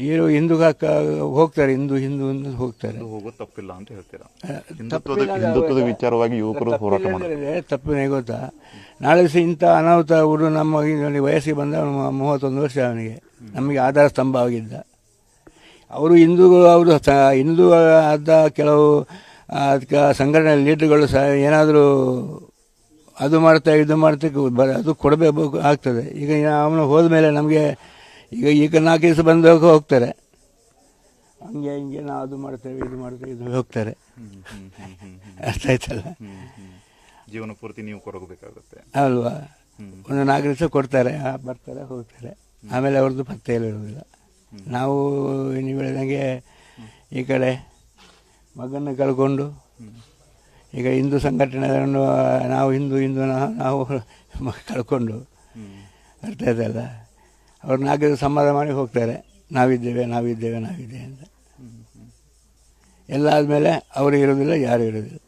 ಏನು ಹಿಂದೂ ಹಾಕ- ಹೋಗ್ತಾರೆ ಹಿಂದೂ ಹಿಂದೂ ಅಂತ ಹೋಗ್ತಾರೆ. ಹೋಗೋದು ತಪ್ಪಿಲ್ಲ ಅಂತ ಹೇಳ್ತೀರಾ? ಹಿಂದುತ್ವದ ಹಿಂದುತ್ವದ ವಿಚಾರವಾಗಿ ಯುವಕರು ಹೋರಾಟ ಮಾಡ್ತಾರೆ. ತಪ್ಪಿಲ್ಲ ತಪ್ಪಿನ ಗೊತ್ತಾ? ನಾಳೆ ದಿವಸ ಇಂಥ ಅನಾಹುತ ಹುಡು ನಮ್ಮ ವಯಸ್ಸಿಗೆ ಬಂದ ಮೂವತ್ತೊಂದು ವರ್ಷ ಅವನಿಗೆ. ನಮಗೆ ಆಧಾರ ಸ್ತಂಭ ಆಗಿದ್ದ. ಅವರು ಹಿಂದೂಗಳು ಅವರು ಹಿಂದೂ ಆದ ಕೆಲವು ಅದಕ್ಕೆ ಸಂಘಟನೆ ಲೀಡರ್ಗಳು ಸಹ ಏನಾದರೂ ಅದು ಮಾಡ್ತಾ ಇದು ಮಾಡ್ತಾ ಬರ ಅದು ಕೊಡಬೇಕು ಆಗ್ತದೆ. ಈಗ ಅವನು ಹೋದ ಮೇಲೆ ನಮಗೆ ಈಗ ಈಗ ನಾಲ್ಕು ದಿವಸ ಬಂದಾಗ ಹೋಗ್ತಾರೆ. ಹಂಗೆ ಹಿಂಗೆ ನಾವು ಅದು ಮಾಡ್ತೇವೆ ಇದು ಮಾಡ್ತೇವೆ ಇದು ಹೋಗ್ತಾರೆ. ಅರ್ಥ ಆಯ್ತಲ್ಲ. ಜೀವನ ಪೂರ್ತಿ ನೀವು ಕೊರಗಬೇಕಾಗುತ್ತೆ. ಅಲ್ವಾ. ಒಂದು ನಾಲ್ಕು ದಿವಸ ಕೊಡ್ತಾರೆ ಬರ್ತಾರೆ ಹೋಗ್ತಾರೆ. ಆಮೇಲೆ ಅವ್ರದ್ದು ಪತ್ತೆ ಇರೋದಿಲ್ಲ ನಾವು ನೀವು ಹೇಳಿದಂಗೆ ಈ ಕಡೆ ಮಗನ ಕಳ್ಕೊಂಡು ಈಗ ಹಿಂದೂ ಸಂಘಟನೆ ನಾವು ಹಿಂದೂ ಹಿಂದೂ ನಾವು ಕಳ್ಕೊಂಡು. ಅರ್ಥ ಆಯ್ತಲ್ಲ? ಅವ್ರು ದಿವಸ ಸಮಾಧಾನ ಮಾಡಿ ಹೋಗ್ತಾರೆ. ನಾವಿದ್ದೇವೆ ನಾವಿದ್ದೇವೆ ನಾವಿದ್ದೇವೆ ಅಂತ. ಎಲ್ಲ ಆದಮೇಲೆ ಅವರು ಇರೋದಿಲ್ಲ, ಯಾರು ಇರೋದಿಲ್ಲ.